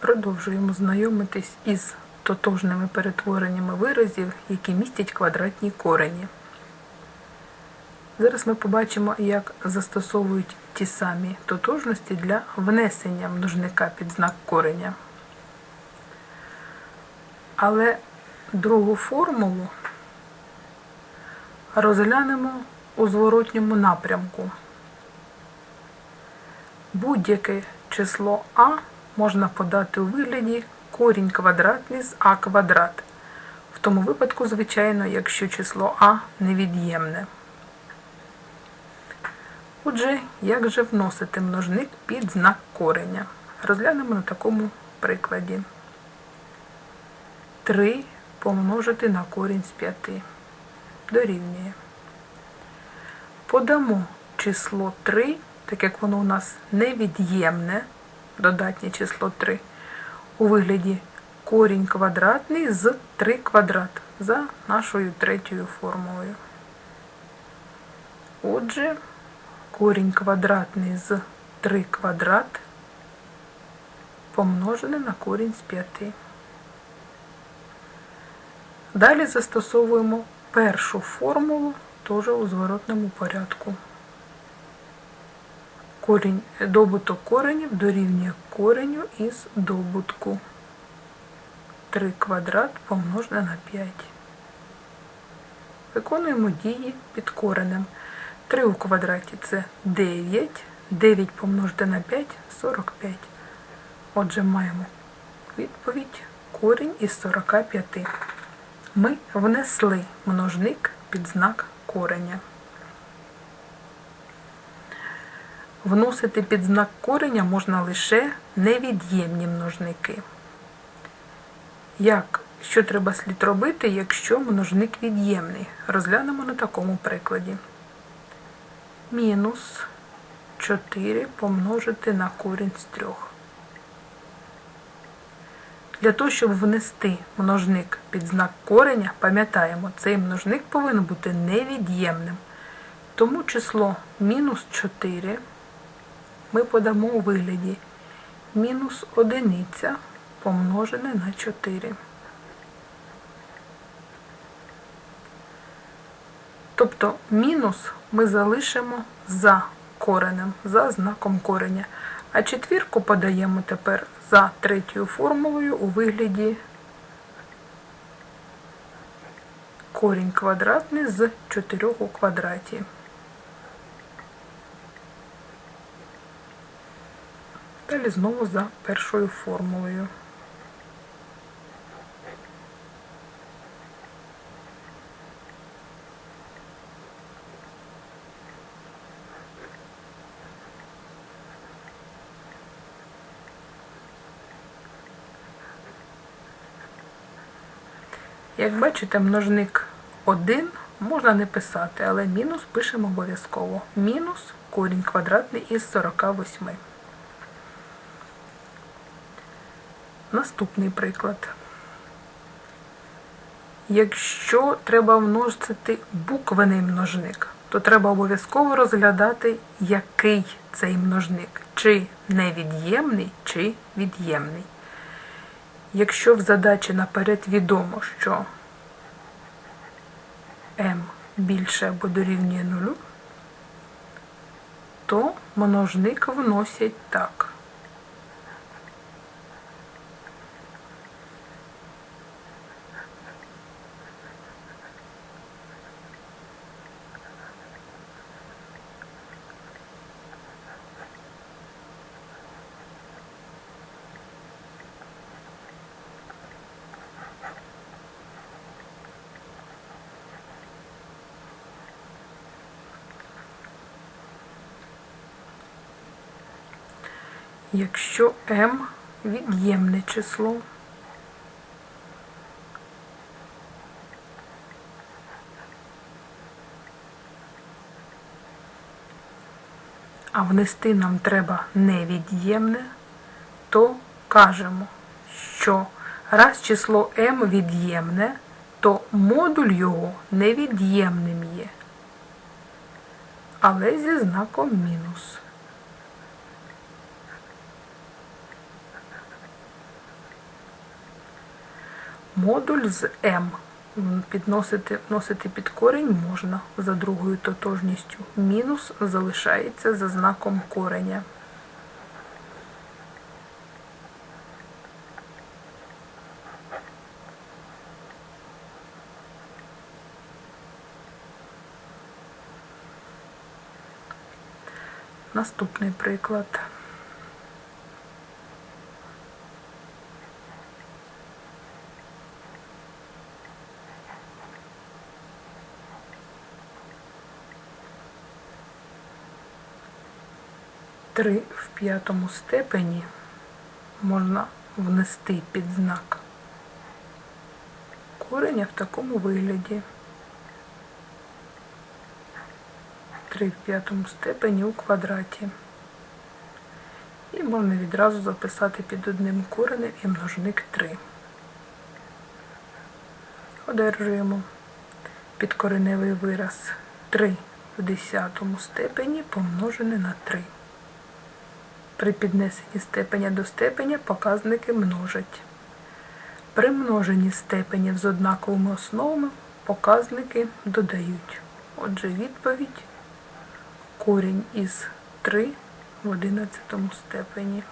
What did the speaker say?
Продовжуємо знайомитись із тотожними перетвореннями виразів, які містять квадратні корені. Зараз ми побачимо, як застосовують ті самі тотожності для внесення множника під знак кореня. Але другу формулу розглянемо у зворотньому напрямку. Будь-яке число А можна подати у вигляді корінь квадратний з А квадрат. В тому випадку, звичайно, якщо число А невід'ємне. Отже, як же вносити множник під знак кореня? Розглянемо на такому прикладі. 3 помножити на корінь з 5 дорівнює. Подамо число 3, так як воно у нас невід'ємне, додатнє число 3, у вигляді корінь квадратний з 3 квадрат за нашою третьою формулою. Отже, корінь квадратний з 3 квадрат помножене на корінь з 5. Далі застосовуємо першу формулу теж у зворотному порядку. Корінь, добуток коренів дорівнює кореню із добутку 3 квадрат помножене на 5. Виконуємо дії під коренем. 3 у квадраті це 9, 9 помножити на 5 45. Отже, маємо відповідь корінь із 45. Ми внесли множник під знак кореня. Вносити під знак кореня можна лише невід'ємні множники. Як, що треба слід робити, якщо множник від'ємний? Розглянемо на такому прикладі. Мінус 4 помножити на корінь з 3. Для того, щоб внести множник під знак кореня, пам'ятаємо, цей множник повинен бути невід'ємним. Тому число мінус 4 ми подамо у вигляді мінус одиниця помножене на 4. Тобто мінус ми залишимо за коренем, за знаком кореня. А четвірку подаємо тепер за третьою формулою у вигляді корінь квадратний з 4 у квадраті. Далі знову за першою формулою. Як бачите, множник 1 можна не писати, але мінус пишемо обов'язково. Мінус корінь квадратний із 48. Наступний приклад. Якщо треба множити буквений множник, то треба обов'язково розглядати, який цей множник, чи невід'ємний, чи від'ємний. Якщо в задачі наперед відомо, що m більше або дорівнює нулю, то множник вносять так. Якщо m від'ємне число, а внести нам треба невід'ємне, то кажемо, що раз число m від'ємне, то модуль його невід'ємним є, але зі знаком мінус. Модуль з М, підносити вносити під корінь можна за другою тотожністю. Мінус залишається за знаком кореня. Наступний приклад. Три в п'ятому степені можна внести під знак кореня в такому вигляді. 3 в п'ятому степені у квадраті. І можна відразу записати під одним коренем і множник 3. Одержуємо підкореневий вираз 3 в десятому степені помножене на 3. При піднесенні степеня до степеня показники множать. При множенні степенів з однаковими основами показники додають. Отже, відповідь корінь із 3 в 11 степені.